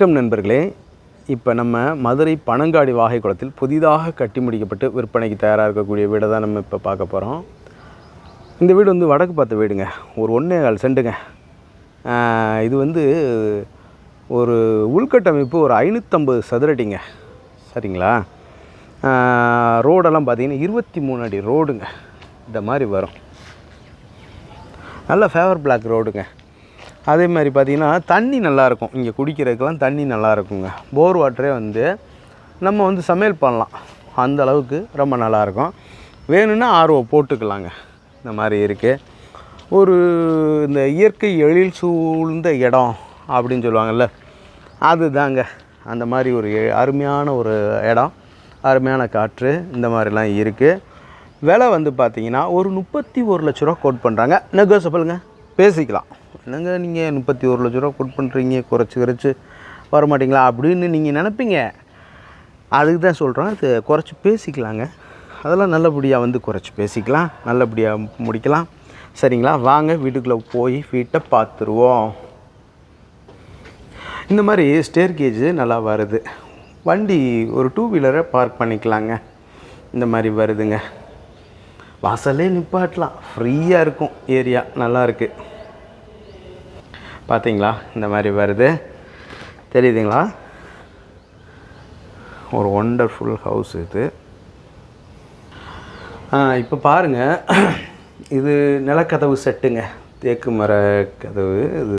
வணக்கம் நண்பர்களே. இப்போ நம்ம மதுரை பனங்காடி வாகை குளத்தில் புதிதாக கட்டி முடிக்கப்பட்டு விற்பனைக்கு தயாராக இருக்கக்கூடிய வீடை தான் நம்ம இப்போ பார்க்க போகிறோம் இந்த வீடு வந்து வடக்கு பார்த்த வீடுங்க. ஒரு ஒன்றே கால் செண்டுங்க இது வந்து ஒரு உள்கட்டமைப்பு ஒரு ஐநூற்றம்பது சதுரடிங்க. சரிங்களா? ரோடெல்லாம் பார்த்தீங்கன்னா இருபத்தி மூணு அடி ரோடுங்க. இந்த மாதிரி வரும். நல்ல ஃபேவர் பிளாக் ரோடுங்க. அதே மாதிரி பார்த்தீங்கன்னா தண்ணி நல்லாயிருக்கும். இங்கே குடிக்கிறதுக்கெலாம் தண்ணி நல்லா இருக்குங்க போர் வாட்டரே வந்து நம்ம வந்து சமையல் பண்ணலாம். அந்த அளவுக்கு ரொம்ப நல்லாயிருக்கும். வேணும்னா ஆர்வம் போட்டுக்கலாங்க. இந்த மாதிரி இருக்குது ஒரு இந்த இயற்கை எழில் சூழ்ந்த இடம் அப்படின்னு சொல்லுவாங்கள்ல அதுதாங்க. அந்த மாதிரி ஒரு எ- அருமையான ஒரு இடம் அருமையான காற்று இந்த மாதிரிலாம் இருக்குது விலை வந்து பார்த்திங்கன்னா ஒரு முப்பத்தி ஒரு லட்ச ரூபா கோட் பண்ணுறாங்க நெகோசபிளுங்க பேசிக்கலாம். என்னங்க நீங்கள் முப்பத்தி ஒரு லட்ச ரூபா கொட் பண்ணுறீங்க குறைச்சி குறைச்சி வர மாட்டிங்களா? அப்படின்னு நீங்கள் நினைப்பீங்க. அதுக்கு தான் சொல்கிறோம் அது குறைச்சி பேசிக்கலாங்க. அதெல்லாம் நல்லபடியாக வந்து குறைச்சி பேசிக்கலாம். நல்லபடியாக முடிக்கலாம். சரிங்களா? வாங்க வீட்டுக்குள்ளே போய் வீட்டை பார்த்துருவோம். இந்த மாதிரி ஸ்டேர் கேஜ் நல்லா வருது. வண்டி ஒரு டூ வீலரை பார்க் பண்ணிக்கலாங்க. இந்த மாதிரி வருதுங்க. வாசலே நிப்பாட்டலாம். ஃப்ரீயாக இருக்கும். ஏரியா நல்லாயிருக்கு பார்த்தீங்களா இந்த மாதிரி வருது. தெரியுதுங்களா? ஒரு ஒண்டர்ஃபுல் ஹவுஸ் இது. இப்போ பாருங்கள் இது நிலக்கதவு செட்டுங்க. தேக்கு மர கதவு இது.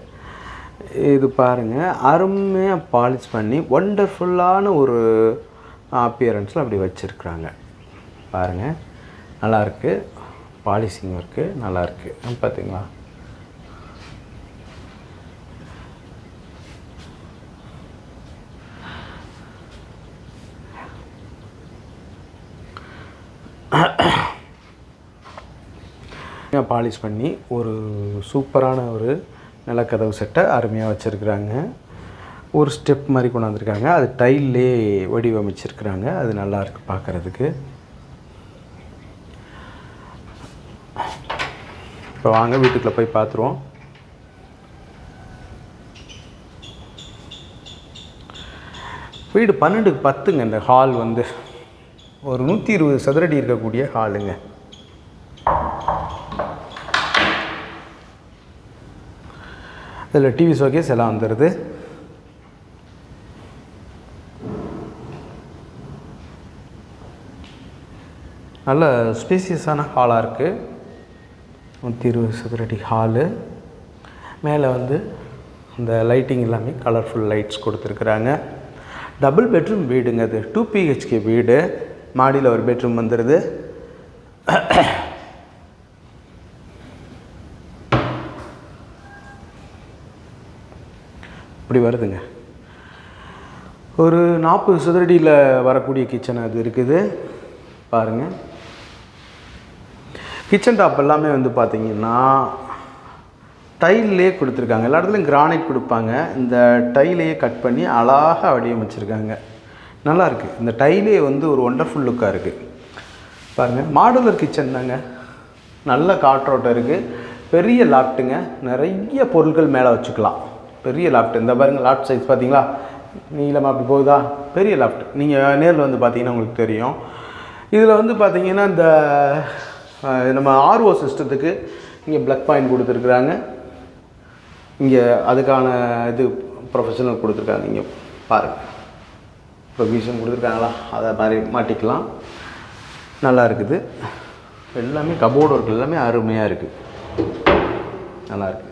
இது பாருங்கள் அருமையாக பாலிஷ் பண்ணி ஒண்டர்ஃபுல்லான ஒரு அப்பியரன்ஸில் அப்படி வச்சுருக்குறாங்க. பாருங்கள் நல்லாயிருக்கு பாலிஷிங் ஒர்க்கு நல்லாயிருக்கு பார்த்தீங்களா பாலிஷ் பண்ணி ஒரு சூப்பரான ஒரு நிலக்கதவு செட்டை அருமையாக வச்சுருக்குறாங்க. ஒரு ஸ்டெப் மாதிரி கொண்டாந்துருக்காங்க. அது டைல்லே வடிவமைச்சிருக்கிறாங்க. அது நல்லா இருக்கு பார்க்குறதுக்கு இப்போ வாங்க வீட்டுக்குள்ளே போய் பார்த்துருவோம் வீடு பன்னெண்டுக்கு பத்துங்க. இந்த ஹால் வந்து. ஒரு நூற்றி இருபது சதுரடி இருக்கக்கூடிய ஹாலுங்க இதில் டிவி ஷோகேஸ் எல்லாம் வந்துடுது நல்ல ஸ்பேசியஸான ஹாலாக இருக்குது நூற்றி இருபது சதுரடி ஹாலு. மேலே வந்து இந்த லைட்டிங் எல்லாமே கலர்ஃபுல் லைட்ஸ் கொடுத்துருக்குறாங்க. டபுள் பெட்ரூம் வீடுங்க அது. டூ பிஹெச்கே வீடு. மாடியில் ஒரு பெட்ரூம் வந்துடுது அப்படி வருதுங்க. ஒரு நாற்பது சதுரடியில் வரக்கூடிய கிச்சன் அது இருக்குது. பாருங்கள் கிச்சன் டாப் எல்லாமே வந்து பார்த்திங்கன்னா டைல்லே கொடுத்துருக்காங்க. எல்லா இடத்துலையும் கிரானைட் கொடுப்பாங்க. இந்த டைலையே கட் பண்ணி அழகாக வடிவமைச்சிருக்காங்க. நல்லாயிருக்கு இந்த டைலே வந்து ஒரு ஒண்டர்ஃபுல் லுக்காக இருக்குது பாருங்கள் மாடுலர் கிச்சன் தாங்க. நல்ல காற்றோட்டம் இருக்குது பெரிய லாப்ட்டுங்க நிறைய பொருட்கள் மேலே வச்சுக்கலாம். பெரிய லாஃப்ட் இந்த பாருங்க லாஃப்ட் சைஸ் பார்த்தீங்களா? நீளமாக அப்படி போகுதா? பெரிய லாஃப்ட் நீங்கள் நேரில் வந்து பார்த்தீங்கன்னா உங்களுக்கு தெரியும். இதில் வந்து பார்த்தீங்கன்னா இந்த நம்ம ஆர்ஓ சிஸ்டத்துக்கு இங்கே ப்ளக் பாயிண்ட் கொடுத்துருக்குறாங்க. இங்கே அதுக்கான இது ப்ரொஃபஷனல் கொடுத்துருக்காங்க. இங்கே பாருங்கள் ப்ரொவிஷன் கொடுத்துருக்காங்களா? அதை மாதிரி மாட்டிக்கலாம். நல்லா இருக்குது. எல்லாமே கபோர்டு ஒர்க் எல்லாமே அருமையாக இருக்குது நல்லாயிருக்கு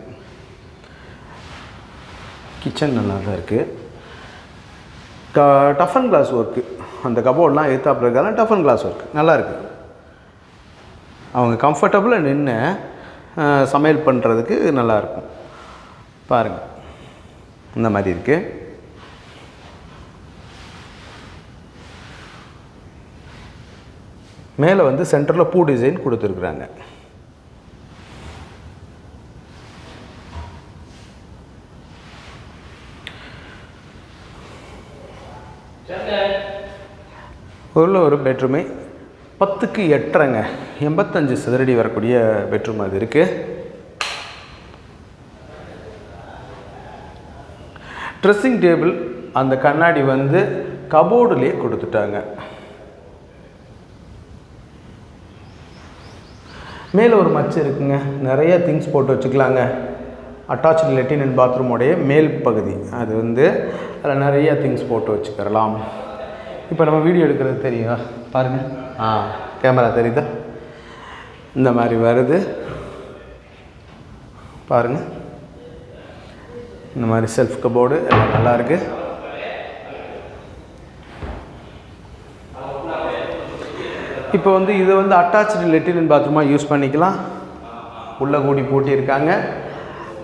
கிச்சன் நல்லா தான் இருக்குது க டஃபன் கிளாஸ் ஒர்க்கு அந்த கபோர்ட்லாம் எத்தாப்பில் இருக்காங்க டஃபன் கிளாஸ் ஒர்க் நல்லா இருக்குது அவங்க கம்ஃபர்டபுளாக நின்று சமையல் பண்ணுறதுக்கு நல்லாயிருக்கும் பாருங்கள் இந்த மாதிரி இருக்குது மேலே வந்து சென்டரில் பூ டிசைன் கொடுத்துருக்குறாங்க. உள்ள ஒரு பெட்ரூமே பத்துக்கு எட்டரைங்க. எண்பத்தஞ்சு சதுரடி வரக்கூடிய பெட்ரூம் அது இருக்குது ட்ரெஸ்ஸிங் டேபிள் அந்த கண்ணாடி வந்து கபோர்டுலேயே கொடுத்துட்டாங்க. மேலே ஒரு மச்சு இருக்குங்க. நிறைய திங்ஸ் போட்டு வச்சுக்கலாங்க. அட்டாச் லெட்டின் அண்ட் பாத்ரூமோடைய மேல் பகுதி. அது வந்து அதில் நிறைய திங்ஸ் போட்டு வச்சுக்கிறலாம். இப்போ நம்ம வீடியோ எடுக்கிறது தெரியுங்க பாருங்கள் ஆ. கேமரா தெரியுதா? இந்த மாதிரி வருது. பாருங்கள் இந்த மாதிரி செல்ஃப் கபோர்டு எல்லாம் நல்லா இருக்கு. இப்போ வந்து இதை வந்து அட்டாச்சு லெட்டின் பாத்ரூமாக யூஸ் பண்ணிக்கலாம். உள்ளே கூடி பூட்டியிருக்காங்க.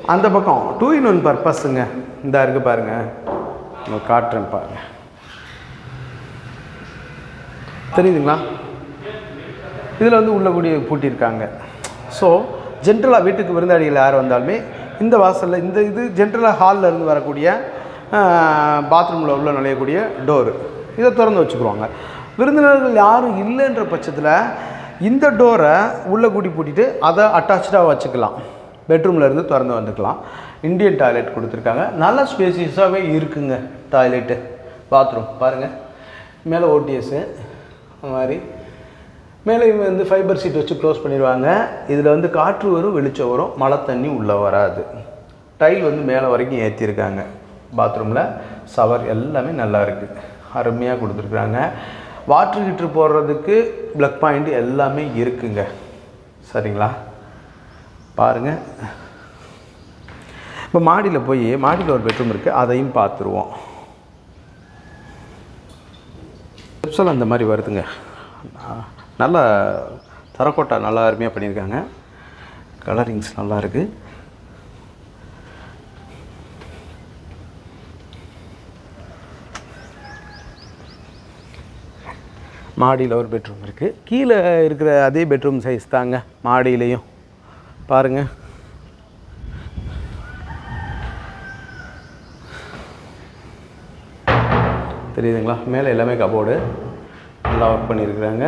அந்த பக்கம் டூ இன் ஒன் பர்பஸுங்க இந்த இருக்கு பாருங்க. நான் காட்டுறேன் பாருங்க. தெரியுதுங்களா? இதில் வந்து உள்ள கூடிய பூட்டியிருக்காங்க. ஸோ ஜென்ரலாக வீட்டுக்கு விருந்தாளிகள் யார் வந்தாலுமே இந்த வாசலில் இந்த இது ஜென்ரலாக ஹாலில் இருந்து வரக்கூடிய பாத்ரூமில் உள்ள நுழையக்கூடிய டோரு இதை திறந்து வச்சுக்குருவாங்க. விருந்தினர்கள் யாரும் இல்லைன்ற பட்சத்தில் இந்த டோரை உள்ளே கூட்டி பூட்டிட்டு அதை அட்டாச்சாக வச்சுக்கலாம். பெட்ரூமில் இருந்து திறந்து வந்துக்கலாம். இந்தியன் டாய்லெட் கொடுத்துருக்காங்க. நல்ல ஸ்பேசியஸாகவே இருக்குங்க டாய்லெட்டு பாத்ரூம் பாருங்கள் மேலே ஓடிஎஸ்ஸு மாதிரி. மேலே இவங்க வந்து ஃபைபர் சீட் வச்சு க்ளோஸ் பண்ணிடுவாங்க. இதில் வந்து காற்று வரும் வெளிச்சம் வரும் மழை தண்ணி உள்ளே வராது. டைல் வந்து மேலே வரைக்கும் ஏற்றிருக்காங்க பாத்ரூமில் சவர் எல்லாமே நல்லா இருக்குது அருமையாக கொடுத்துருக்குறாங்க. வாட்ரு ஹீட்ரு போடுறதுக்கு ப்ளக் பாயிண்ட் எல்லாமே இருக்குங்க. சரிங்களா? பாருங்கள் இப்போ மாடியில் போய் மாடியில் ஒரு பெட்ரூம் இருக்குது அதையும் பார்த்துருவோம். ஸ்டெப்ஸெல்லாம் அந்த மாதிரி வருதுங்க. நல்லா தரக்கோட்டா நல்லா அருமையாக பண்ணியிருக்காங்க. கலரிங்ஸ் நல்லா இருக்குது மாடியில் ஒரு பெட்ரூம் இருக்குது கீழே இருக்கிற அதே பெட்ரூம் சைஸ் தாங்க மாடியிலையும். பாருங்கள் தெரியுதுங்களா? மேலே எல்லாமே கபோர்டு நல்லா ஒர்க் பண்ணியிருக்கிறாங்க.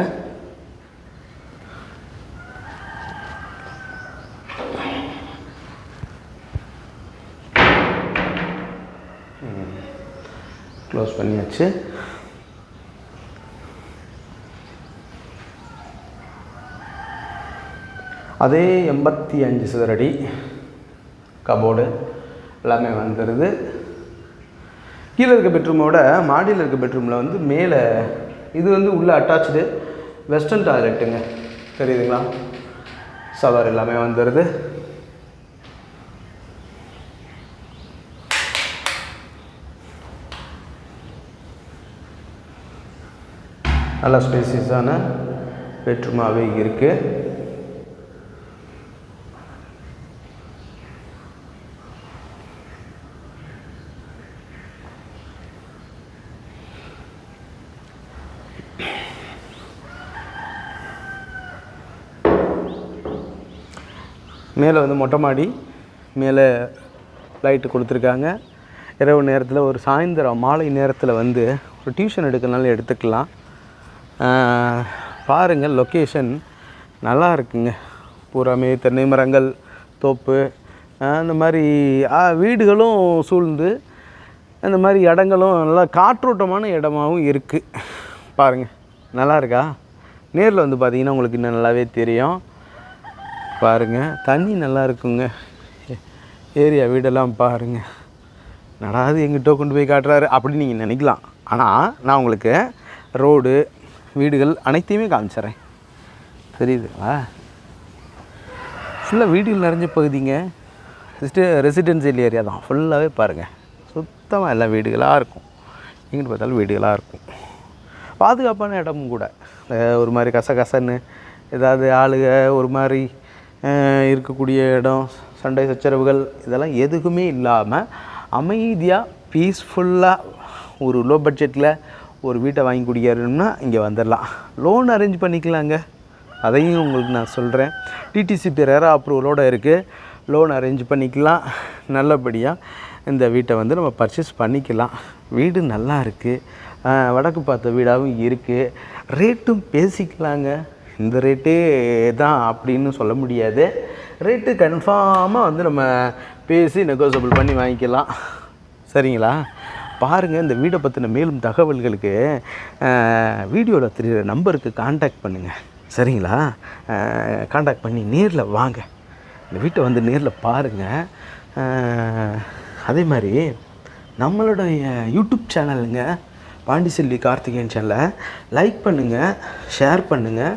க்ளோஸ் பண்ணியாச்சு. அதே எண்பத்தி அஞ்சு சதுரடி கபோர்டு எல்லாமே வந்துடுது கீழே இருக்க பெட்ரூமோட மாடியில் இருக்க பெட்ரூமில் வந்து மேலே இது வந்து உள்ளே அட்டாச்சு வெஸ்டர்ன் டாய்லெட்டுங்க தெரியுதுங்களா? சவர் எல்லாமே வந்துடுது நல்ல ஸ்பேசியஸான பெட்ரூமாகவே இருக்குது மேலே வந்து மொட்டை மாடி மேலே லைட்டு கொடுத்துருக்காங்க. இரவு நேரத்தில் ஒரு சாயந்தரம் மாலை நேரத்தில் வந்து ஒரு டியூஷன் எடுக்கிறனால எடுத்துக்கலாம். பாருங்கள் லொக்கேஷன் நல்லா இருக்குங்க. பூராமே தென்னை மரங்கள் தோப்பு அந்த மாதிரி வீடுகளும் சூழ்ந்து அந்த மாதிரி இடங்களும் நல்லா காற்றோட்டமான இடமாவும் இருக்குது பாருங்கள் நல்லா இருக்கா? நேரில் வந்து பார்த்தீங்கன்னா உங்களுக்கு இன்னும் நல்லாவே தெரியும். பாருங்கள் தண்ணி நல்லா இருக்குங்க. ஏரியா வீடெல்லாம் பாருங்கள் நடாது எங்கிட்ட கொண்டு போய் காட்டுறாரு அப்படின்னு நீங்கள் நினைக்கலாம். ஆனால் நான் உங்களுக்கு ரோடு வீடுகள் அனைத்தையுமே காமிச்சிட்றேன் தெரியுதுங்களா? ஃபுல்லாக வீடுகள் நிறைஞ்ச பகுதிங்க. ஃபஸ்ட்டு ரெசிடென்சியல் ஏரியா தான். ஃபுல்லாகவே பாருங்கள் சுத்தமாக எல்லா வீடுகளாக இருக்கும். எங்கிட்டு பார்த்தாலும் வீடுகளாக இருக்கும். பாதுகாப்பான இடமும் கூட. ஒரு மாதிரி கசகசன்னு ஏதாவது ஆளுக ஒரு மாதிரி இருக்கக்கூடிய இடம் சண்டை சச்சரவுகள் இதெல்லாம் எதுக்குமே இல்லாமல் அமைதியாக பீஸ்ஃபுல்லாக ஒரு லோ பட்ஜெட்டில் ஒரு வீட்டை வாங்கி குடிக்கிறோம்னா இங்கே வந்துடலாம் லோன் அரேஞ்ச் பண்ணிக்கலாங்க. அதையும் உங்களுக்கு நான் சொல்கிறேன் டிடிசி பிறர அப்ரூவலோடு இருக்குது லோன் அரேஞ்ச் பண்ணிக்கலாம். நல்லபடியாக இந்த வீட்டை வந்து நம்ம பர்ச்சேஸ் பண்ணிக்கலாம். வீடு நல்லா இருக்குது வடக்கு பார்த்த வீடாகவும் இருக்குது ரேட்டும் பேசிக்கலாங்க. இந்த ரேட்டே தான் அப்படின்னு சொல்ல முடியாது. ரேட்டு கன்ஃபார்மாக வந்து நம்ம பேசி நெகோசியபிள் பண்ணி வாங்கிக்கலாம். சரிங்களா? பாருங்கள் இந்த வீடை பற்றின மேலும் தகவல்களுக்கு வீடியோவில் தெரிகிற நம்பருக்கு காண்டாக்ட் பண்ணுங்கள் சரிங்களா? காண்டாக்ட் பண்ணி நேரில் வாங்க. இந்த வீட்டை வந்து நேரில் பாருங்கள் அதே மாதிரி நம்மளுடைய யூடியூப் சேனலுங்க பாண்டிச்செல்வி கார்த்திகேயன் சேனலை லைக் பண்ணுங்கள் ஷேர் பண்ணுங்கள்